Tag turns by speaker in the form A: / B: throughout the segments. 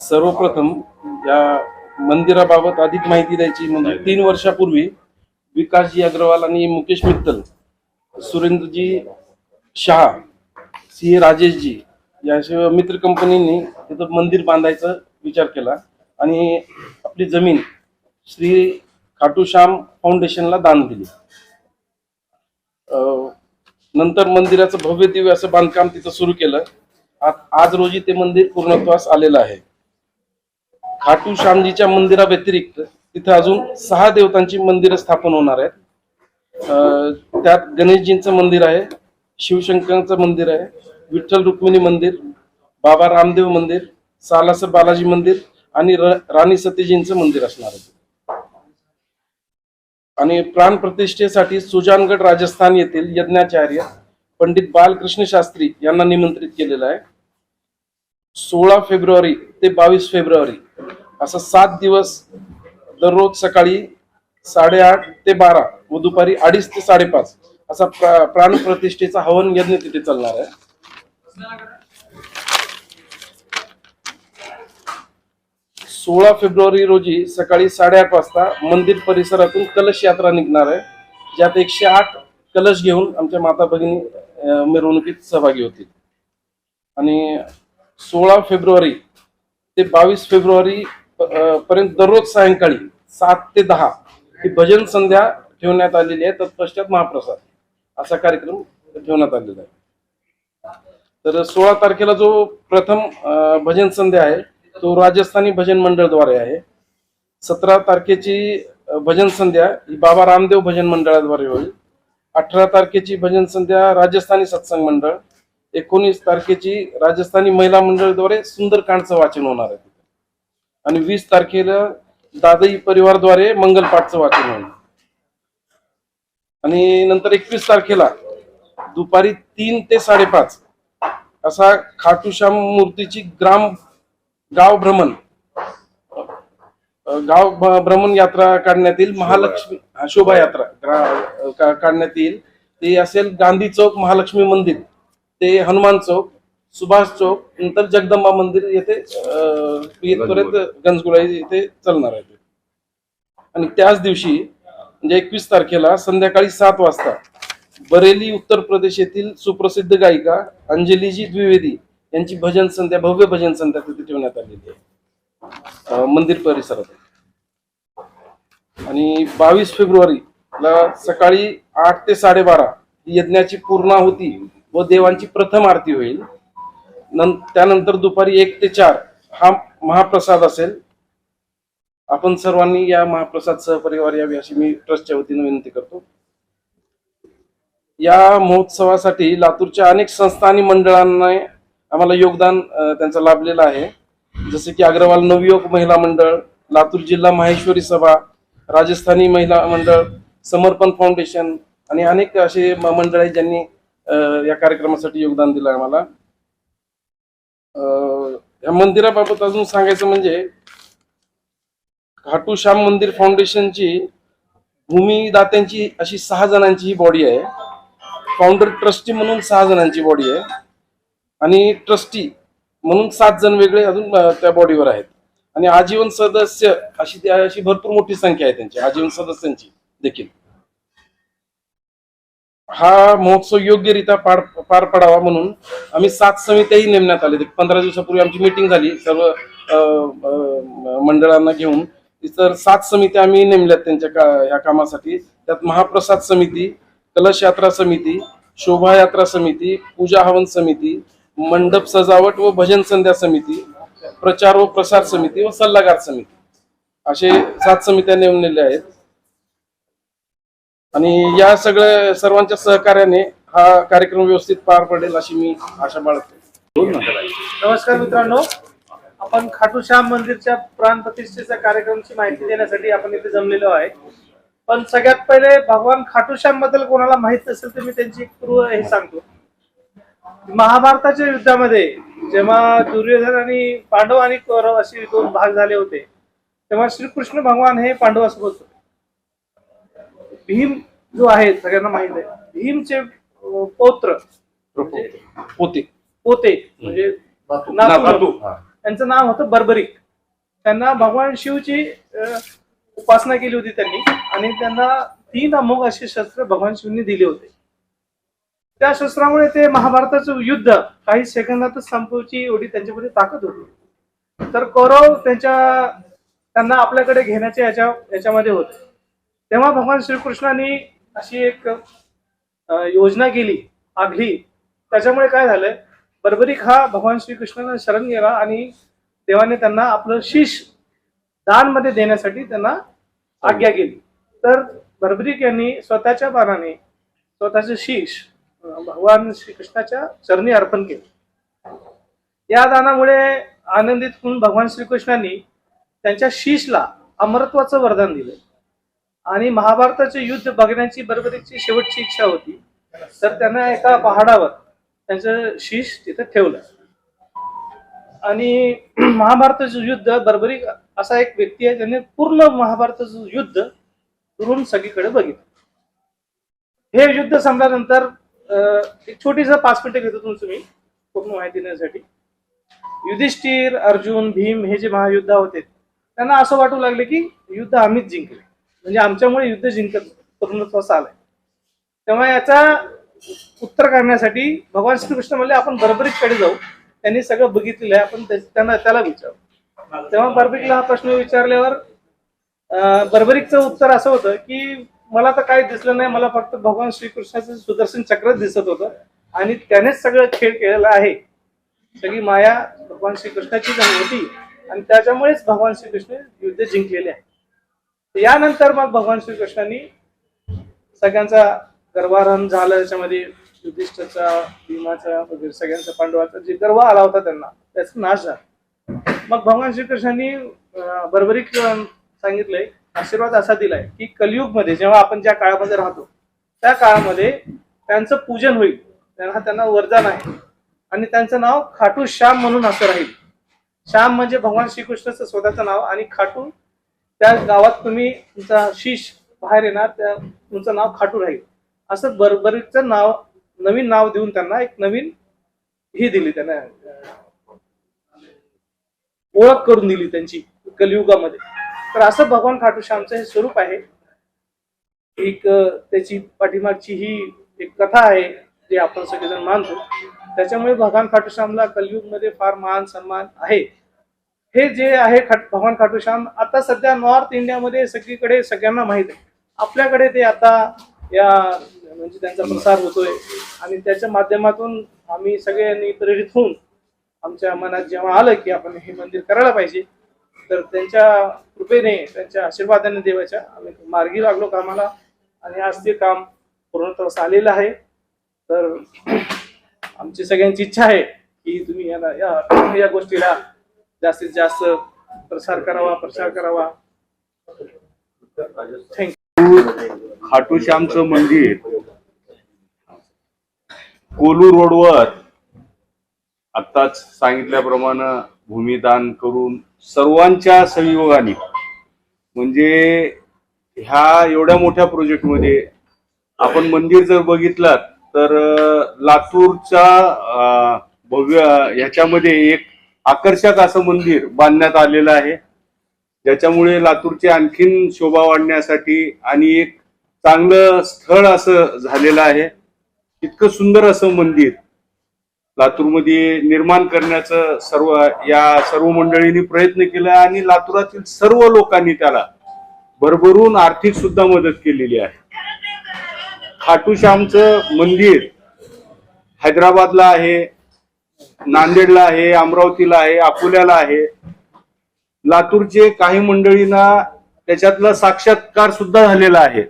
A: सर्वप्रथम या मंदिराबाबत अधिक माहिती द्यायची म्हणजे तीन वर्षापूर्वी विकासजी अग्रवाल आणि मुकेश मित्तल सुरेंद्रजी शहा सी राजेशजी या अशा मित्र कंपनींनी तिथं मंदिर बांधायचा विचार केला आणि आपली जमीन श्री खाटूश्याम फाउंडेशनला दान दिली. नंतर मंदिराचं भव्य दिव्य असं बांधकाम तिथं सुरू केलं. आज रोजी ते मंदिर पूर्णत्वास आलेलं आहे. खाटू श्यामजीच्या मंदिरा व्यतिरिक्त तिथे अजून सहा देवतांची मंदिरं स्थापन होणार आहेत. त्यात गणेशजींचं मंदिर आहे शिवशंकरांचं मंदिर आहे विठ्ठल रुक्मिणी मंदिर बाबा रामदेव मंदिर सालासर बालाजी मंदिर आणि राणी सतीजींचं मंदिर असणार आहे. आणि प्राण प्रतिष्ठेसाठी सुजानगड राजस्थान येथील यज्ञाचार्य पंडित बालकृष्ण शास्त्री यांना निमंत्रित केलेलं आहे. सोळा फेब्रुवारी ते बावीस फेब्रुवारी असं सात दिवस दररोज सकाळी साडेआठ ते बारा व दुपारी अडीच ते साडेपाच असा प्रा- हवन यज्ञ तिथे चालणार आहे. सोळा फेब्रुवारी रोजी सकाळी साडेआठ वाजता मंदिर परिसरातून कलश यात्रा निघणार आहे ज्यात एकशे आठ कलश घेऊन आमच्या माता भगिनी मिरवणुकीत सहभागी होतील. आणि सोळा फेब्रुवारी ते बावीस फेब्रुवारी पर्यंत दररोज सायंकाळी सात ते दहा ही भजन संध्या ठेवण्यात आलेली आहे. तत्पश्चात महाप्रसाद असा कार्यक्रम ठेवण्यात आलेला आहे. तर सोळा तारखेला जो प्रथम भजन संध्या आहे तो राजस्थानी भजन मंडळद्वारे आहे. सतरा तारखेची भजन संध्या ही बाबा रामदेव भजन मंडळाद्वारे होईल. अठरा तारखेची भजन संध्या राजस्थानी सत्संग मंडळ एकोणीस तारखेची राजस्थानी महिला मंडळद्वारे सुंदरकांडचं वाचन होणार आहे आणि वीस तारखेला दादई परिवारद्वारे मंगलपाठचं वाचन होईल आणि नंतर एकवीस तारखेला दुपारी तीन ते साडेपाच असा खाटूश्याम मूर्तीची ग्राम गाव भ्रमण गाव भ्रमण यात्रा काढण्यात येईल महालक्ष्मी शोभायात्रा. काढण्यात येईल. ते असेल गांधी चौक महालक्ष्मी मंदिर. ते हनुमान चौक सुभाष चौक नंतर जगदंबा मंदिर येथे येथपर्यंत गंजगुळाई. येथे चालणार आहे. आणि त्याच दिवशी म्हणजे एकवीस तारखेला संध्याकाळी सात वाजता बरेली उत्तर प्रदेश येथील सुप्रसिद्ध गायिका अंजलीजी द्विवेदी यांची भजन संध्या भव्य भजन संध्या तिथे ठेवण्यात आलेली आहे. मंदिर परिसरात. आणि बावीस फेब्रुवारीला सकाळी आठ ते साडेबारा ही यज्ञाची पूर्णाहुती व देवांची प्रथम आरती होईल. त्यानंतर दुपारी एक ते चार हा महाप्रसाद असेल. आपण सर्वांनी या महाप्रसाद सहपरिवार यावी अशी मी ट्रस्टच्या वतीने विनंती करतो. या महोत्सवासाठी लातूरच्या अनेक संस्था आणि मंडळांना आम्हाला योगदान त्यांचं लाभलेलं आहे. जसे की अग्रवाल नवयुवक महिला मंडळ लातूर जिल्हा माहेश्वरी सभा राजस्थानी महिला मंडळ समर्पण फाउंडेशन आणि अनेक असे मंडळ आहेत ज्यांनी या कार्यक्रमासाठी योगदान दिलं आम्हाला. अ, या मंदिराबाबत अजून सांगायचं म्हणजे खाटू श्याम मंदिर फाउंडेशनची भूमिदात्यांची अशी सहा जणांची ही बॉडी आहे. फाउंडर ट्रस्टी म्हणून सहा जणांची बॉडी आहे. आणि ट्रस्टी म्हणून सात जण वेगळे अजून त्या बॉडीवर आहेत. आणि आजीवन सदस्य अशी अशी भरपूर मोठी संख्या आहे त्यांची आजीवन सदस्यांची देखील. हा महोत्सव योग्यरित्या पार पार पडावा म्हणून आम्ही सात समित्याही नेमण्यात आले पंधरा दिवसापूर्वी आमची मीटिंग झाली सर्व मंडळांना घेऊन. तर सात समित्या आम्ही नेमल्यात त्यांच्या का या कामासाठी. त्यात महाप्रसाद समिती कलश यात्रा समिती शोभायात्रा समिती पूजा हवन समिती मंडप सजावट व भजन संध्या समिती प्रचार व प्रसार समिती व सल्लागार समिती. असे सात समित्या नेमलेल्या आहेत. आणि या सगळ्या सर्वांच्या सहकार्याने हा कार्यक्रम व्यवस्थित पार पडेल अशी मी आशा बाळगतो.
B: नमस्कार मित्रांनो. आपण खाटू श्याम मंदिरच्या प्राण प्रतिष्ठेच्या कार्यक्रमाची माहिती देण्यासाठी आपण इथे जमलेलो आहे पण सगळ्यात पहिले भगवान खाटू श्यामबद्दल कोणाला माहीत असेल तर मी त्यांची पूर्व हे सांगतो. महाभारताच्या युद्धामध्ये जेव्हा दुर्योधन आणि पांडव आणि कौरव असे दोन भाग झाले होते तेव्हा श्रीकृष्ण भगवान हे पांडवासोबत होते. भीम जो आहे सगळ्यांना माहीत आहे. भीमचे पौत्र म्हणजे
A: पोते.
B: पोते म्हणजे
A: नातू.
B: त्यांचं नाव होतं बर्बरिक. त्यांना भगवान शिवची उपासना केली होती त्यांनी आणि त्यांना तीन अमोघ असे शस्त्र भगवान शिवनी दिले होते. त्या शस्त्रामुळे ते महाभारताचं युद्ध काही सेकंदातच संपवची एवढी त्यांच्यामध्ये ताकद होती. तर कौरव त्यांच्या त्यांना आपल्याकडे घेण्याच्या याच्या याच्यामध्ये होते. तेव्हा भगवान श्रीकृष्णांनी अशी एक योजना केली आखली. त्याच्यामुळे काय झालंय? बर्बरिक हा भगवान श्रीकृष्णांना शरण गेला आणि देवाने त्यांना आपलं शीश दानमध्ये देण्यासाठी त्यांना आज्ञा केली. तर बर्बरीक यांनी स्वतःच्या बाणाने स्वतःचं शीश भगवान श्रीकृष्णाच्या चरणी अर्पण केले. या दानामुळे आनंदित होऊन भगवान श्रीकृष्णांनी त्यांच्या शीशला अमरत्वाचं वरदान दिलं. आणि महाभारताचे युद्ध बघण्याची बरोबरीची शेवटची इच्छा होती. तर त्यांना एका पहाडावर त्यांचं शीश तिथं ठेवलं. आणि महाभारताचं युद्ध बरोबरी असा एक व्यक्ती आहे ज्याने पूर्ण महाभारताचं युद्ध दुरून सगळीकडे बघितलं. हे युद्ध संपल्यानंतर एक छोटीसा पाच मिनिटं घेतो तुमचं मी पूर्ण माहिती देण्यासाठी. युधिष्ठिर अर्जुन भीम हे जे महायुद्ध होते त्यांना असं वाटू लागले की युद्ध आम्हीच जिंकले. म्हणजे आमच्यामुळे युद्ध जिंकत पूर्णत्वास आलंय तेव्हा याचा उत्तर काढण्यासाठी भगवान श्रीकृष्ण म्हणले आपण बर्बरीकडे जाऊ. त्यांनी सगळं बघितलेलं आहे. आपण त्यांना त्याला विचारू. तेव्हा बर्बरीकला हा प्रश्न विचारल्यावर अं, बर्बरीकचं उत्तर असं होतं की मला तर काही दिसलं नाही. मला फक्त भगवान श्रीकृष्णाचं सुदर्शन चक्रच दिसत होतं. आणि त्यानेच सगळं खेळ केलेला आहे. सगळी माया भगवान श्रीकृष्णाची होती. आणि त्याच्यामुळेच भगवान श्रीकृष्ण युद्ध जिंकलेले आहे. यानंतर मग भगवान श्रीकृष्णांनी सगळ्यांचा गर्वारहन झालं त्याच्यामध्ये युधिष्ठचा भीमाचा वगैरे सगळ्यांचा पांडवाचा जे गर्व आला होता त्यांना त्याचा नाश झाला. मग भगवान श्रीकृष्णांनी अं, बरोबरीक सांगितलंय आशीर्वाद असा दिलाय की कलियुगमध्ये जेव्हा आपण ज्या काळामध्ये राहतो त्या काळामध्ये त्यांचं पूजन होईल. त्यांना त्यांना वरदान आहे. आणि त्यांचं नाव खाटू श्याम म्हणून असं राहील. श्याम म्हणजे भगवान श्रीकृष्णाचं स्वतःचं नाव आणि खाटू त्या गावात तुम्ही तुमचा शीश बाहेर येणार त्या तुमचं नाव खाटू राहील. असं बरबरीचं नाव नवीन नाव देऊन त्यांना एक नवीन ही दिली त्यांना. ओळख करून दिली त्यांची कलियुगामध्ये. तर असं भगवान खाटू श्यामचं हे स्वरूप आहे. एक त्याची पाठीमागची ही एक कथा आहे जी आपण सगळेजण मानतो. त्याच्यामुळे भगवान खाटूश्यामला कलियुगमध्ये फार मान सन्मान आहे. हे जे आहे खाट भगवान खाटूश्याम आता सध्या नॉर्थ इंडियामध्ये सगळीकडे सगळ्यांना माहीत आहे. आपल्याकडे ते आता या म्हणजे त्यांचा प्रसार होतोय. आणि त्याच्या माध्यमातून आम्ही सगळ्यांनी प्रेरित होऊन आमच्या मनात जेव्हा आलं की आपण हे मंदिर करायला पाहिजे तर त्यांच्या कृपेने त्यांच्या आशीर्वादाने देवाच्या आम्ही मार्गी लागलो कामाला. आणि आज ते काम पूर्णत्वास आलेलं आहे. तर आमची सगळ्यांची इच्छा आहे की तुम्ही याला या या गोष्टीला जास्तीत जास्त प्रसार करावा प्रसार करावा. थँक्यू
C: खाटू श्यामचं मंदिर. कोलू रोडवर आत्ताच सांगितल्याप्रमाणे भूमिदान करून सर्वांच्या सहयोगाने म्हणजे ह्या एवढ्या मोठ्या प्रोजेक्टमध्ये आपण मंदिर जर बघितलं तर लातूरच्या भव्य ह्याच्यामध्ये एक आकर्षक असं मंदिर बांधण्यात आलेलं आहे. ज्याच्यामुळे लातूरची आणखीन शोभा वाढण्यासाठी आणि एक चांगलं स्थळ असं झालेलं आहे. इतकं सुंदर असं मंदिर लातूरमध्ये निर्माण करण्याचं सर्व या सर्व मंडळींनी प्रयत्न केला आणि लातूरातील सर्व लोकांनी त्याला भरभरून आर्थिक सुद्धा मदत केलेली आहे. खाटूश्यामचं मंदिर हैदराबादला आहे. नांदेडला आहे अमरावतीला आहे अकोल्याला आहे. लातूरचे काही मंडळींना त्याच्यातला साक्षात्कार सुद्धा झालेला आहे.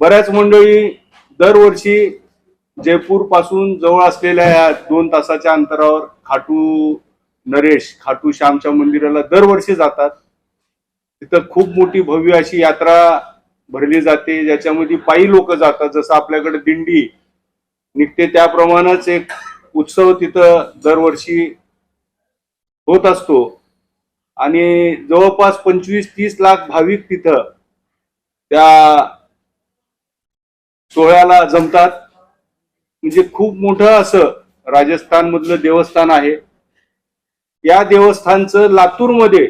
C: बऱ्याच मंडळी दरवर्षी जयपूरपासून जवळ असलेल्या या दोन तासाच्या अंतरावर खाटू नरेश खाटू श्यामच्या मंदिराला दरवर्षी जातात. तिथं खूप मोठी भव्य अशी यात्रा भरली जाते ज्याच्यामध्ये पायी लोक जातात. जसं आपल्याकडे दिंडी निघते त्याप्रमाणेच एक उत्सव तिथं दरवर्षी होत असतो. आणि जवळपास पंचवीस तीस लाख भाविक तिथं त्या सोहळ्याला जमतात. म्हणजे खूप मोठं असं राजस्थान मधलं देवस्थान आहे. या देवस्थानचं लातूरमध्ये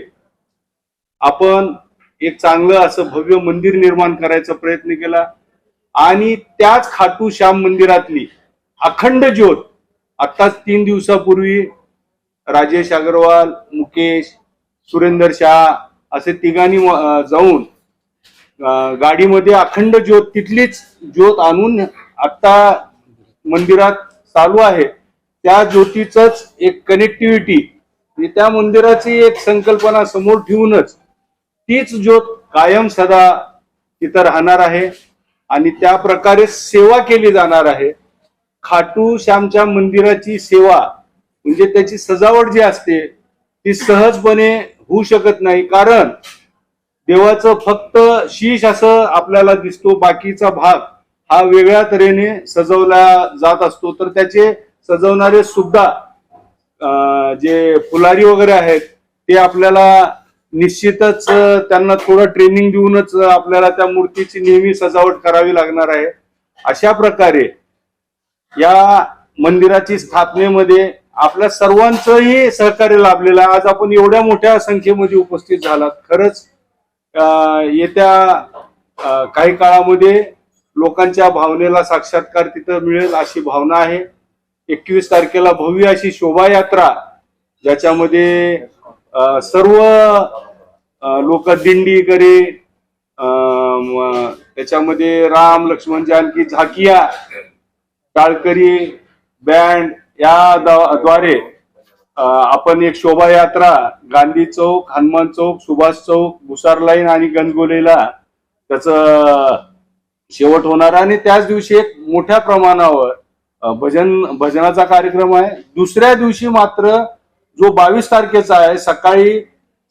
C: आपण एक चांगलं असं भव्य मंदिर निर्माण करायचा प्रयत्न केला. आणि त्याच खाटू श्याम मंदिरातली अखंड ज्योत आत्ताच तीन दिवसापूर्वी राजेश अग्रवाल मुकेश सुरेंदर शाह असे तिघांनी जाऊन गाडीमध्ये अखंड ज्योत तिथलीच ज्योत आणून आत्ता मंदिरात चालू आहे. त्या ज्योतीच एक कनेक्टिव्हिटी म्हणजे त्या मंदिराची एक संकल्पना समोर ठेवूनच तीच ज्योत कायम सदा तिथं राहणार आहे. आणि त्या प्रकारे सेवा केली जाणार आहे. खाटू श्यामच्या मंदिराची सेवा म्हणजे त्याची सजावट जी असते ती सहजपणे होऊ शकत नाही. कारण देवाचं फक्त शीश असं आपल्याला दिसतो बाकीचा भाग हा वेगळ्या तऱ्हेने सजवला जात असतो. तर त्याचे सजवणारे सुद्धा जे फुलारी वगैरे आहेत ते आपल्याला निश्चितच त्यांना थोडं ट्रेनिंग देऊनच आपल्याला त्या मूर्तीची नेहमी सजावट करावी लागणार आहे. अशा प्रकारे या मंदिराची स्थापनेमध्ये आपल्या सर्वांचंही सहकार्य लाभलेलं आहे. आज आपण एवढ्या मोठ्या संख्येमध्ये उपस्थित झालात. खरंच येत्या काही काळामध्ये लोकांच्या भावनेला साक्षात्कार तिथं मिळेल अशी भावना आहे. एकवीस तारखेला भव्य अशी शोभायात्रा ज्याच्यामध्ये सर्व लोक दिंडीकडे त्याच्यामध्ये राम लक्ष्मण जानकी झाकिया टाळकरी बँड या द्वारे आपण एक शोभायात्रा गांधी चौक हनुमान चौक सुभाष चौक भुसार लाईन आणि गणगोलेला त्याचं शेवट होणार आणि त्याच दिवशी एक मोठ्या प्रमाणावर भजन भजनाचा कार्यक्रम आहे. दुसऱ्या दिवशी मात्र जो बावीस तारखेचा आहे सकाळी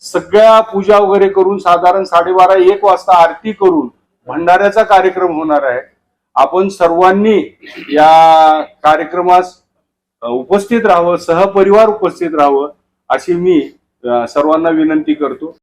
C: सगळ्या पूजा वगैरे करून साधारण साडेबारा एक वाजता आरती करून भंडाऱ्याचा कार्यक्रम होणार आहे. आपण सर्वांनी या कार्यक्रमास उपस्थित राहावं सहपरिवार उपस्थित राहावं अशी मी सर्वांना विनंती करतो.